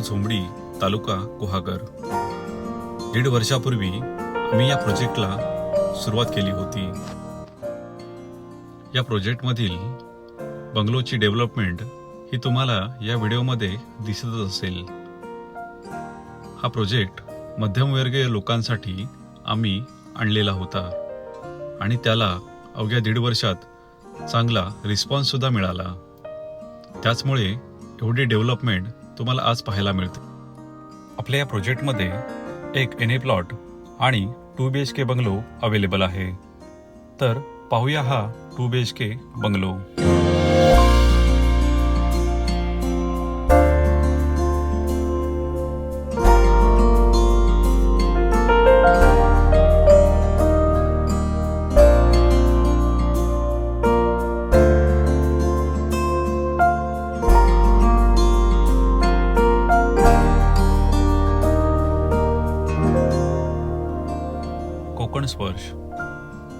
झोंबडी तालुका गुहागर. दीड वर्षापूर्वी आम्ही या प्रोजेक्टला सुरुवात केली होती. या प्रोजेक्टमधील बंगलोची डेव्हलपमेंट ही तुम्हाला या व्हिडिओमध्ये दिसतच असेल. हा प्रोजेक्ट मध्यमवर्गीय लोकांसाठी आम्ही आणलेला होता आणि त्याला अवघ्या दीड वर्षात चांगला रिस्पॉन्स सुद्धा मिळाला. त्याचमुळे एवढी डेव्हलपमेंट तुम्हाला आज पाहायला मिळते. आपल्या या प्रोजेक्टमध्ये एक एन ए प्लॉट आणि two B H K bungalow available आहे. तर पाहूया हा two B H K bungalow.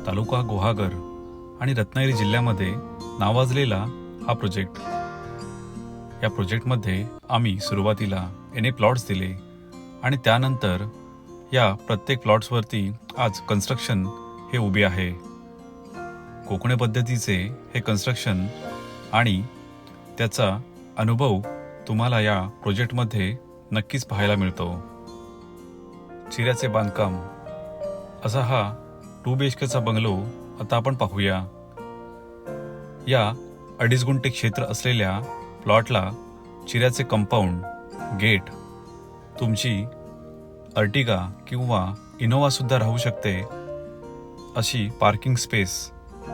Taluka Guhagar आणि रत्नागिरी जिल्ह्यामध्ये नावाजलेला हा प्रोजेक्ट या प्रोजेक्टमध्ये आम्ही सुरुवातीला एन ए प्लॉट्स दिले आणि त्यानंतर या प्रत्येक प्लॉट्सवरती आज कन्स्ट्रक्शन हे उभे आहे. कोकणी पद्धतीचे हे कन्स्ट्रक्शन आणि त्याचा अनुभव तुम्हाला या प्रोजेक्टमध्ये नक्कीच पाहायला मिळतो. चिऱ्याचे बांधकाम असा हा टू बी एच केचा बंगलो आता आपण पाहूया. या अडीच गुंठे क्षेत्र असलेल्या प्लॉटला चिऱ्याचे कंपाऊंड गेट तुमची अर्टिगा किंवा इनोवासुद्धा राहू शकते अशी पार्किंग स्पेस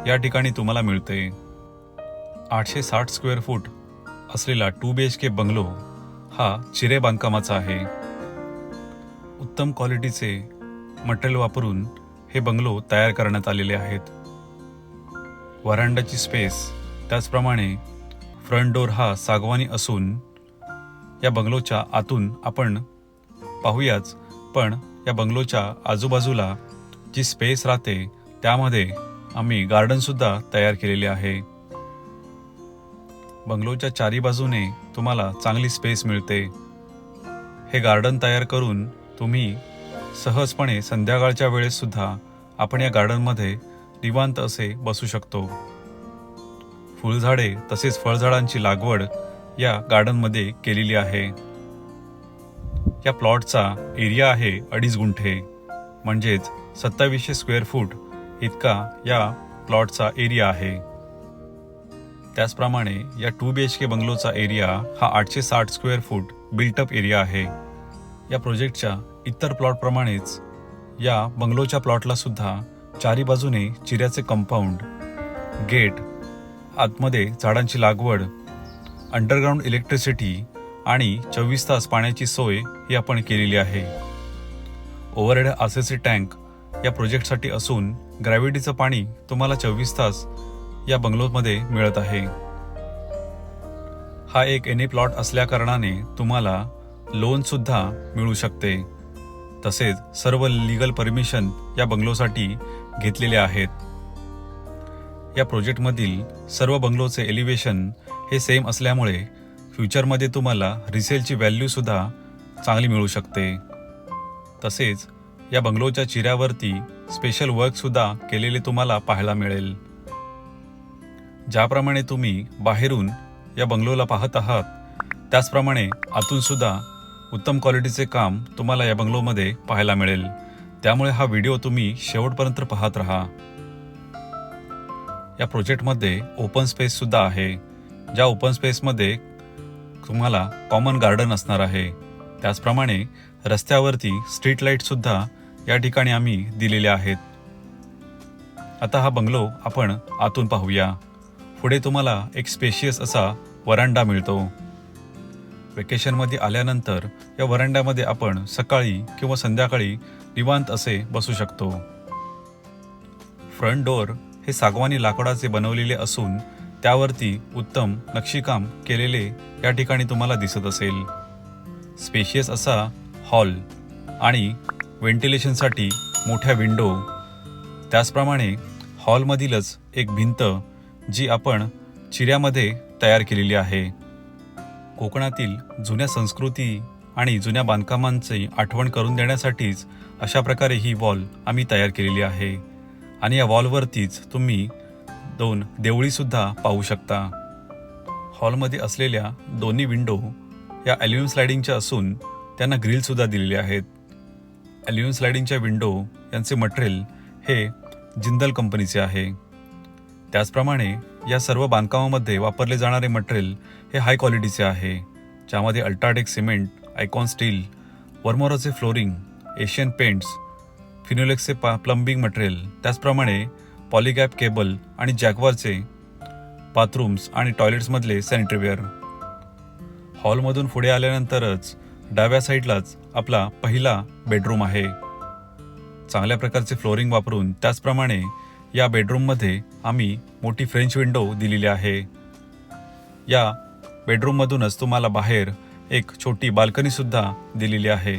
या ठिकाणी तुम्हाला मिळते. आठशे साठ स्क्वेअर फूट असलेला two B H K bungalow हा चिरे बांधकामाचा आहे. उत्तम क्वालिटीचे मटेरियल वापरून हे बंगलो तयार करण्यात आलेले आहेत. वरांडाची स्पेस त्याचप्रमाणे फ्रंट डोर हा सागवानी असून या बंगलोच्या आतून आपण पाहूयाच पण या बंगलोच्या आजूबाजूला जी स्पेस राहते त्यामध्ये आम्ही गार्डनसुद्धा तयार केलेले आहे. बंगलोच्या चारी बाजूने तुम्हाला चांगली स्पेस मिळते. हे गार्डन तयार करून तुम्ही सहजपणे संध्याकाळच्या वेळेस सुद्धा आपण या गार्डनमध्ये निवांत असे बसू शकतो. फुलझाडे तसेच फळझाडांची लागवड या गार्डनमध्ये केलेली आहे. या प्लॉटचा एरिया आहे अडीच गुंठे. म्हणजेच सत्तावीसशे स्क्वेअर फूट इतका या प्लॉटचा एरिया आहे. त्याचप्रमाणे या टू बी एच के बंगलोचा एरिया हा आठशे साठ स्क्वेअर फूट बिल्टअप एरिया आहे. या प्रोजेक्टच्या इतर प्लॉटप्रमाणेच या बंगलोच्या प्लॉटला सुद्धा चारी बाजूने चिऱ्याचे कंपाऊंड गेट आतमध्ये झाडांची लागवड अंडरग्राऊंड इलेक्ट्रिसिटी आणि चोवीस तास पाण्याची सोय ही आपण केलेली आहे. ओव्हरहेड आसेसी टँक या प्रोजेक्टसाठी असून ग्रॅव्हिटीचं पाणी तुम्हाला चोवीस तास या बंगलोमध्ये मिळत आहे. हा एक एन ए प्लॉट असल्याकारणाने तुम्हाला लोनसुद्धा मिळू शकते. तसेच सर्व लिगल परमिशन या बंगलोसाठी घेतलेले आहेत. या प्रोजेक्टमधील सर्व बंगलोचे एलिव्हेशन हे सेम असल्यामुळे फ्युचरमध्ये तुम्हाला रिसेलची व्हॅल्यूसुद्धा चांगली मिळू शकते. तसेच या बंगलोच्या चिऱ्यावरती स्पेशल वर्कसुद्धा केलेले तुम्हाला पाहायला मिळेल. ज्याप्रमाणे तुम्ही बाहेरून या बंगलोला पाहत आहात त्याचप्रमाणे आतूनसुद्धा उत्तम क्वालिटीचे काम तुम्हाला या बंगलोमध्ये पाहायला मिळेल. त्यामुळे हा व्हिडिओ तुम्ही शेवटपर्यंत पाहत राहा. या प्रोजेक्टमध्ये ओपन स्पेससुद्धा आहे. ज्या ओपन स्पेसमध्ये तुम्हाला कॉमन गार्डन असणार आहे. त्याचप्रमाणे रस्त्यावरती स्ट्रीट लाईटसुद्धा या ठिकाणी आम्ही दिलेले आहेत. आता हा बंगलो आपण आतून पाहूया. पुढे तुम्हाला एक स्पेशियस असा वरांडा मिळतो. वेकेशनमध्ये आल्यानंतर या वरांड्यामध्ये आपण सकाळी किंवा संध्याकाळी निवांत असे बसू शकतो. फ्रंट डोअर हे सागवानी लाकडाचे बनवलेले असून त्यावरती उत्तम नक्षीकाम केलेले या ठिकाणी तुम्हाला दिसत असेल. स्पेशियस असा हॉल आणि व्हेंटिलेशनसाठी मोठ्या विंडो. त्याचप्रमाणे हॉलमधीलच एक भिंत जी आपण चिऱ्यामध्ये तयार केलेली आहे. कोकणातील जुन्या संस्कृती आणि जुन्या बांधकामांची आठवण करून देण्यासाठीच अशा प्रकारे ही वॉल आम्ही तयार केलेली आहे. आणि या वॉलवरतीच तुम्ही दोन देवळीसुद्धा पाहू शकता. हॉलमध्ये असलेल्या दोन्ही विंडो या ॲल्युमिनियम स्लायडिंगच्या असून त्यांना ग्रिलसुद्धा दिलेले आहेत. ॲल्युमिनियम स्लायडिंगच्या विंडो यांचे मटेरियल हे जिंदल कंपनीचे आहे. त्याचप्रमाणे या सर्व बांधकामामध्ये वापरले जाणारे मटेरियल हे हाय क्वालिटीचे आहे. ज्यामध्ये अल्ट्राटेक सिमेंट आयकॉन स्टील वर्मोराचे फ्लोरिंग एशियन पेंट्स फिनोलेक्सचे पा प्लंबिंग मटेरियल त्याचप्रमाणे पॉलिगॅप केबल आणि जॅकवारचे बाथरूम्स आणि टॉयलेट्समधले सॅनिटरीवेअर हॉलमधून पुढे आल्यानंतरच डाव्या साईडलाच आपला पहिला बेडरूम आहे. चांगल्या प्रकारचे फ्लोरिंग वापरून त्याचप्रमाणे या बेडरूममध्ये आम्ही मोठी फ्रेंच विंडो दिलेली आहे. या बेडरूममधूनच तुम्हाला बाहेर एक छोटी बाल्कनीसुद्धा दिलेली आहे.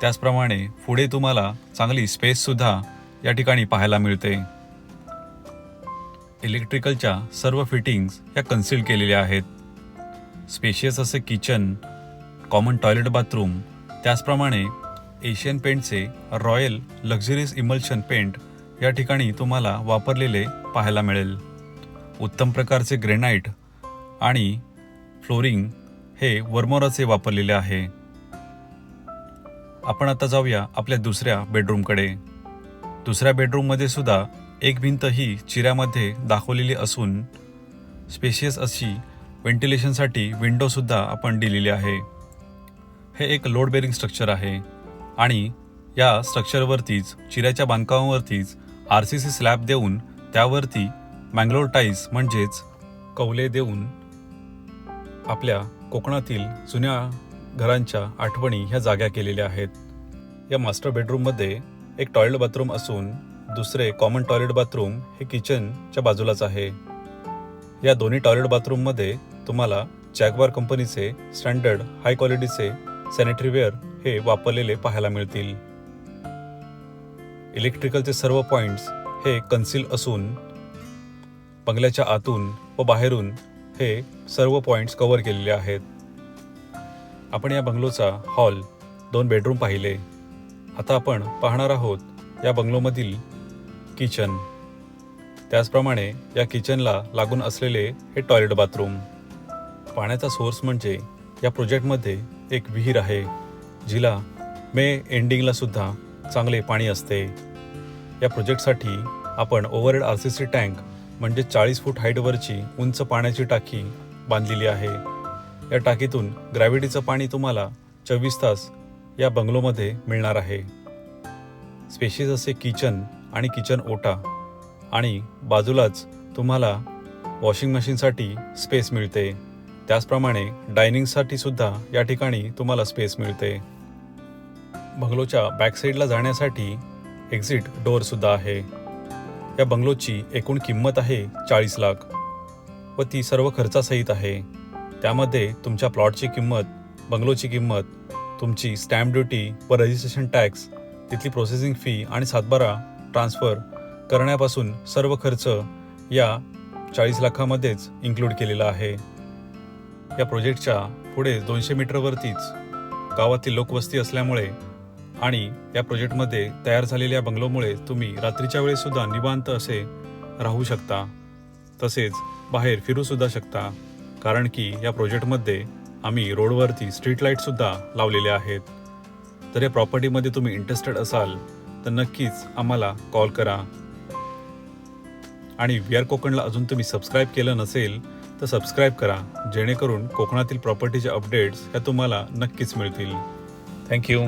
त्याचप्रमाणे पुढे तुम्हाला चांगली स्पेससुद्धा या ठिकाणी पाहायला मिळते. इलेक्ट्रिकलच्या सर्व फिटिंग्स या कन्सील केलेल्या आहेत. स्पेशियस असे किचन कॉमन टॉयलेट बाथरूम त्याचप्रमाणे एशियन पेंटचे रॉयल लक्झरियस इमल्शन पेंट या ठिकाणी तुम्हाला वापरलेले पाहायला मिळेल. उत्तम प्रकारचे ग्रेनाईट आणि फ्लोरिंग हे वर्मोराचे वापरलेले आहे. आपण आता जाऊया आपल्या दुसऱ्या बेडरूमकडे. दुसऱ्या बेडरूममध्ये सुद्धा एक भिंत ही चिऱ्यामध्ये दाखवलेली असून स्पेशियस अशी व्हेंटिलेशनसाठी विंडोसुद्धा आपण दिलेली आहे. हे एक लोड बेरिंग स्ट्रक्चर आहे. आणि या स्ट्रक्चरवरतीच चिऱ्याच्या बांधकामावरतीच आर सी सी स्लॅब देऊन त्यावरती मँगलोर टाईल्स म्हणजेच कौले देऊन आपल्या कोकणातील जुन्या घरांच्या आठवणी ह्या जाग्या केलेल्या आहेत. या मास्टर बेडरूममध्ये एक टॉयलेट बाथरूम असून दुसरे कॉमन टॉयलेट बाथरूम हे किचनच्या बाजूलाच आहे. या दोन्ही टॉयलेट बाथरूममध्ये तुम्हाला जॅगवार कंपनीचे स्टँडर्ड हाय क्वालिटीचे सॅनिटरीवेअर हे वापरलेले पाहायला मिळतील. इलेक्ट्रिकलचे सर्व पॉइंट्स हे कन्सील असून बंगल्याच्या आतून व बाहेरून हे सर्व पॉइंट्स कव्हर केलेले आहेत. आपण या बंगलोचा हॉल दोन बेडरूम पाहिले. आता आपण पाहणार आहोत या बंगलोमधील किचन. त्याचप्रमाणे या किचनला लागून असलेले हे टॉयलेट बाथरूम. पाण्याचा सोर्स म्हणजे या प्रोजेक्टमध्ये एक विहीर आहे. जिला मे एंडिंगला सुद्धा चांगले पाणी असते. या प्रोजेक्टसाठी आपण overhead R C C tank म्हणजे चाळीस फूट हाईटवरची उंच पाण्याची टाकी बांधलेली आहे. या टाकीतून ग्रॅव्हिटीचं पाणी तुम्हाला चोवीस तास या बंगलोमध्ये मिळणार आहे. स्पेशिस असे किचन आणि किचन ओटा आणि बाजूलाच तुम्हाला वॉशिंग मशीनसाठी स्पेस मिळते. त्याचप्रमाणे डायनिंगसाठी सुद्धा या ठिकाणी तुम्हाला स्पेस मिळते. बंगलोच्या बॅकसाईडला जाण्यासाठी एक्झिट डोअरसुद्धा आहे. या बंगलोची एकूण किंमत आहे चाळीस लाख व ती सर्व खर्चासहित आहे. त्यामध्ये तुमच्या प्लॉटची किंमत बंगलोची किंमत तुमची स्टॅम्प ड्युटी व रजिस्ट्रेशन टॅक्स तिथली प्रोसेसिंग फी आणि सातबारा ट्रान्सफर करण्यापासून सर्व खर्च या चाळीस लाखामध्येच इन्क्लूड केलेला आहे. या प्रोजेक्टच्या पुढे दोनशे मीटरवरतीच गावातील लोकवस्ती असल्यामुळे आणि या प्रोजेक्टमध्ये तयार झालेल्या बंगलोमुळे तुम्ही रात्रीच्या वेळेसुद्धा निवांत असे राहू शकता. तसेच बाहेर फिरूसुद्धा शकता. कारण की या प्रोजेक्टमध्ये आम्ही रोडवरती स्ट्रीट लाईटसुद्धा लावलेल्या आहेत. तर या प्रॉपर्टीमध्ये तुम्ही इंटरेस्टेड असाल तर नक्कीच आम्हाला कॉल करा. आणि वी आर कोकणला अजून तुम्ही सबस्क्राईब केलं नसेल तर सबस्क्राईब करा. जेणेकरून कोकणातील प्रॉपर्टीचे अपडेट्स ह्या तुम्हाला नक्कीच मिळतील. थँक्यू